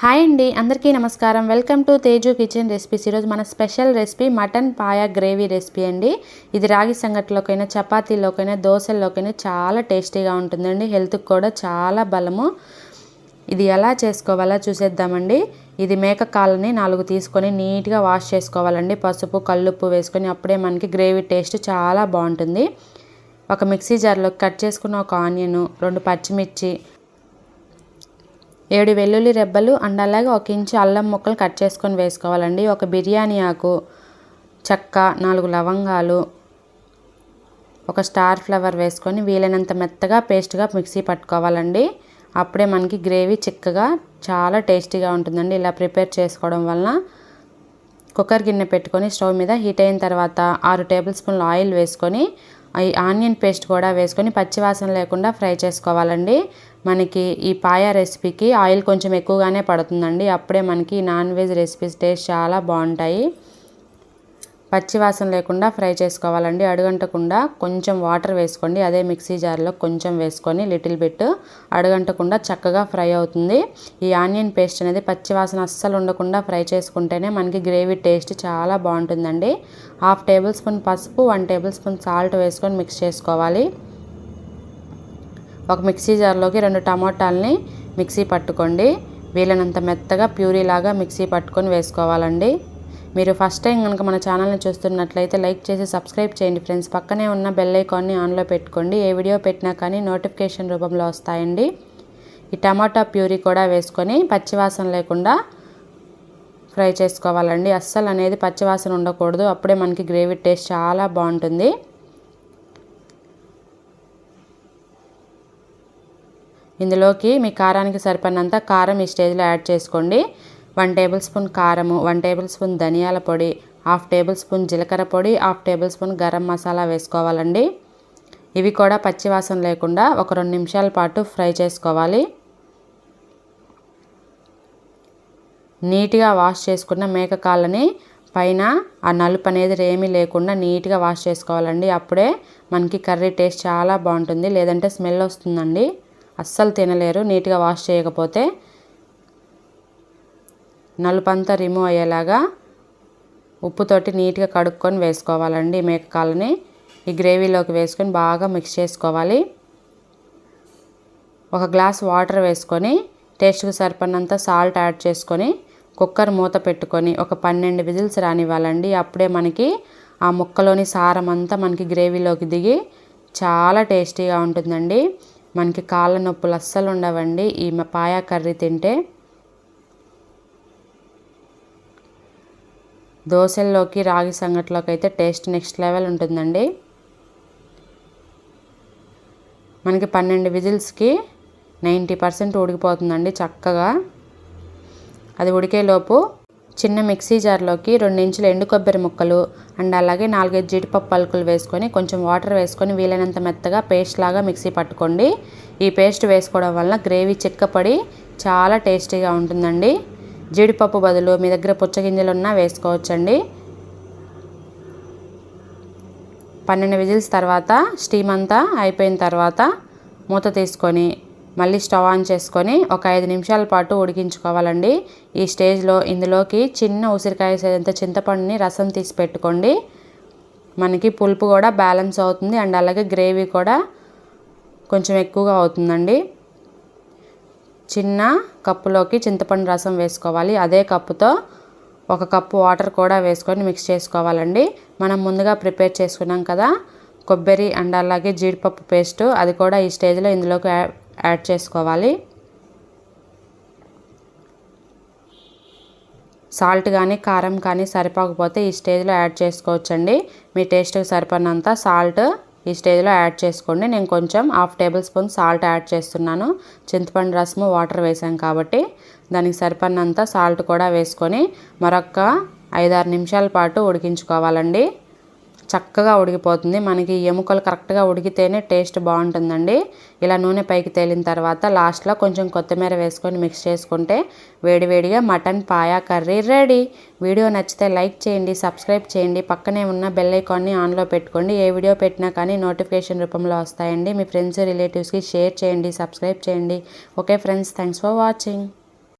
Hi అండి అందరికీ నమస్కారం. Welcome to Teju kitchen recipes. ఈరోజు మన special recipe mutton paya gravy recipe అండి. ఇది రాగి సంగట్లోకైనా చపాతీలోకైనా దోశల్లోకైనా చాలా టేస్టీగా ఉంటుందండి. హెల్త్కి కూడా చాలా బలము. ఇది ఎలా చేసుకోవాలో చూసేద్దామండి. ఇది మేక కాళ్ళని నాలుగు తీసుకొని నీట్గా వాష్ చేసుకోవాలండి. పసుపు కల్లుప్పు వేసుకొని అప్పుడే మనకి గ్రేవీ టేస్ట్ చాలా బాగుంటుంది. ఒక మిక్సీ జార్లో కట్ చేసుకున్న ఒక ఆనియను రెండు పచ్చిమిర్చి ఏడు వెల్లుల్లి రెబ్బలు అండ్ అలాగే ఒక ఇంచు అల్లం ముక్కలు కట్ చేసుకొని వేసుకోవాలండి. ఒక బిర్యానీ ఆకు చెక్క నాలుగు లవంగాలు ఒక స్టార్ ఫ్లవర్ వేసుకొని వీలైనంత మెత్తగా పేస్ట్గా మిక్సీ పట్టుకోవాలండి. అప్పుడే మనకి గ్రేవీ చిక్కగా చాలా టేస్టీగా ఉంటుందండి. ఇలా ప్రిపేర్ చేసుకోవడం వలన కుక్కర్ గిన్నె పెట్టుకొని స్టవ్ మీద హీట్ అయిన తర్వాత ఆరు టేబుల్ స్పూన్లు ఆయిల్ వేసుకొని ఈ ఆనియన్ పేస్ట్ కూడా వేసుకొని పచ్చివాసన లేకుండా ఫ్రై చేసుకోవాలండి. మనకి ఈ పాయా రెసిపీకి ఆయిల్ కొంచెం ఎక్కువగానే పడుతుందండి. అప్పుడే మనకి నాన్ వెజ్ రెసిపీస్ టేస్ట్ చాలా బాగుంటాయి. పచ్చివాసన లేకుండా ఫ్రై చేసుకోవాలండి. అడుగంటకుండా కొంచెం వాటర్ వేసుకోండి. అదే మిక్సీ జార్లో కొంచెం వేసుకొని లిటిల్ బిట్ అడుగంటకుండా చక్కగా ఫ్రై అవుతుంది. ఈ ఆనియన్ పేస్ట్ అనేది పచ్చివాసన అస్సలు ఉండకుండా ఫ్రై చేసుకుంటేనే మనకి గ్రేవీ టేస్ట్ చాలా బాగుంటుందండి. హాఫ్ టేబుల్ స్పూన్ పసుపు వన్ టేబుల్ స్పూన్ సాల్ట్ వేసుకొని మిక్స్ చేసుకోవాలి. ఒక మిక్సీ జార్లోకి రెండు టమాటాలని మిక్సీ పట్టుకోండి. వీలైనంత మెత్తగా ప్యూరీ లాగా మిక్సీ పట్టుకొని వేసుకోవాలండి. మీరు ఫస్ట్ టైం కనుక మన ఛానల్ని చూస్తున్నట్లయితే లైక్ చేసి సబ్స్క్రైబ్ చేయండి ఫ్రెండ్స్ పక్కనే ఉన్న బెల్ ఐకాన్ని ఆన్లో పెట్టుకోండి. ఏ వీడియో పెట్టినా కానీ నోటిఫికేషన్ రూపంలో వస్తాయండి. ఈ టమాటా ప్యూరీ కూడా వేసుకొని పచ్చివాసన లేకుండా ఫ్రై చేసుకోవాలండి. అస్సలు అనేది పచ్చివాసన ఉండకూడదు. అప్పుడే మనకి గ్రేవీ టేస్ట్ చాలా బాగుంటుంది. ఇందులోకి మీ కారానికి సరిపడినంత కారం ఈ స్టేజ్లో యాడ్ చేసుకోండి. వన్ టేబుల్ స్పూన్ కారము వన్ టేబుల్ స్పూన్ ధనియాల పొడి హాఫ్ టేబుల్ స్పూన్ జీలకర్ర పొడి half tablespoon garam masala వేసుకోవాలండి. ఇవి కూడా పచ్చివాసన లేకుండా ఒక రెండు నిమిషాల పాటు ఫ్రై చేసుకోవాలి. నీట్గా వాష్ చేసుకున్న మేక కాళ్ళని పైన ఆ నలుపు అనేది ఏమీ లేకుండా నీట్గా వాష్ చేసుకోవాలండి. అప్పుడే మనకి కర్రీ టేస్ట్ చాలా బాగుంటుంది. లేదంటే స్మెల్ వస్తుందండి. అస్సలు తినలేరు. నీట్గా వాష్ చేయకపోతే నలుపంతా రిమూవ్ అయ్యేలాగా ఉప్పుతోటి నీట్గా కడుక్కొని వేసుకోవాలండి మేకకాలని ఈ గ్రేవీలోకి వేసుకొని బాగా మిక్స్ చేసుకోవాలి. ఒక గ్లాస్ వాటర్ వేసుకొని టేస్ట్కి సరిపడినంత సాల్ట్ యాడ్ చేసుకొని కుక్కర్ మూత పెట్టుకొని ఒక పన్నెండు విజిల్స్ రానివ్వాలండి. అప్పుడే మనకి ఆ ముక్కలోని సారం అంతా మనకి గ్రేవీలోకి దిగి చాలా టేస్టీగా ఉంటుందండి. మనకి కాళ్ళ నొప్పులు అస్సలు ఉండవండి. ఈ పాయా కర్రీ తింటే దోశల్లోకి రాగి సంగట్లోకి అయితే టేస్ట్ నెక్స్ట్ లెవెల్ ఉంటుందండి. మనకి పన్నెండు విజిల్స్కి నైంటీ పర్సెంట్ ఉడికిపోతుందండి చక్కగా. అది ఉడికేలోపు చిన్న మిక్సీ జార్లోకి రెండించులు ఎండు కొబ్బరి ముక్కలు అండ్ అలాగే నాలుగైదు జీడిపప్పు పలుకులు వేసుకొని కొంచెం వాటర్ వేసుకొని వీలైనంత మెత్తగా పేస్ట్ లాగా మిక్సీ పట్టుకోండి. ఈ పేస్ట్ వేసుకోవడం వల్ల గ్రేవీ చిక్కపడి చాలా టేస్టీగా ఉంటుందండి. జీడిపప్పు బదులు మీ దగ్గర పుచ్చగింజలు ఉన్నా వేసుకోవచ్చండి. పన్నెండు విజిల్స్ తర్వాత స్టీమ్ అంతా అయిపోయిన తర్వాత మూత తీసుకొని మళ్ళీ స్టవ్ ఆన్ చేసుకొని ఒక ఐదు నిమిషాల పాటు ఉడికించుకోవాలండి. ఈ స్టేజ్లో ఇందులోకి చిన్న ఉసిరికాయ సేదంత చింతపండుని రసం తీసి పెట్టుకోండి. మనకి పులుపు కూడా బ్యాలెన్స్ అవుతుంది అండ్ అలాగే గ్రేవీ కూడా కొంచెం ఎక్కువగా అవుతుందండి. చిన్న కప్పులోకి చింతపండు రసం వేసుకోవాలి. అదే కప్పుతో ఒక కప్పు వాటర్ కూడా వేసుకొని మిక్స్ చేసుకోవాలండి. మనం ముందుగా ప్రిపేర్ చేసుకున్నాం కదా కొబ్బరి అండ్ అలాగే జీడిపప్పు పేస్ట్ అది కూడా ఈ స్టేజ్లో ఇందులోకి యాడ్ చేసుకోవాలి. సాల్ట్ కానీ కారం కానీ సరిపోకపోతే ఈ స్టేజ్లో యాడ్ చేసుకోవచ్చండి. మీ టేస్ట్కి సరిపడినంత సాల్ట్ ఈ స్టేజ్లో యాడ్ చేసుకోండి. నేను కొంచెం half tablespoon salt add చేస్తున్నాను. చింతపండు రసము వాటర్ వేసాం కాబట్టి దానికి సరిపడినంత సాల్ట్ కూడా వేసుకొని మరొక ఐదారు నిమిషాల పాటు ఉడికించుకోవాలండి. చక్కగా ఉడికిపోతుంది. మనకి ఎముకలు కరెక్ట్గా ఉడికితేనే టేస్ట్ బాగుంటుందండి. ఇలా నూనె పైకి తేలిన తర్వాత లాస్ట్లో కొంచెం కొత్తిమీర వేసుకొని మిక్స్ చేసుకుంటే వేడివేడిగా mutton paya curry ready. Video నచ్చితే లైక్ చేయండి సబ్స్క్రైబ్ చేయండి. పక్కనే ఉన్న బెల్ ఐకాన్ని ఆన్లో పెట్టుకోండి. ఏ వీడియో పెట్టినా కానీ నోటిఫికేషన్ రూపంలో వస్తాయండి. మీ ఫ్రెండ్స్ రిలేటివ్స్కి షేర్ చేయండి సబ్స్క్రైబ్ చేయండి. Okay friends thanks for watching.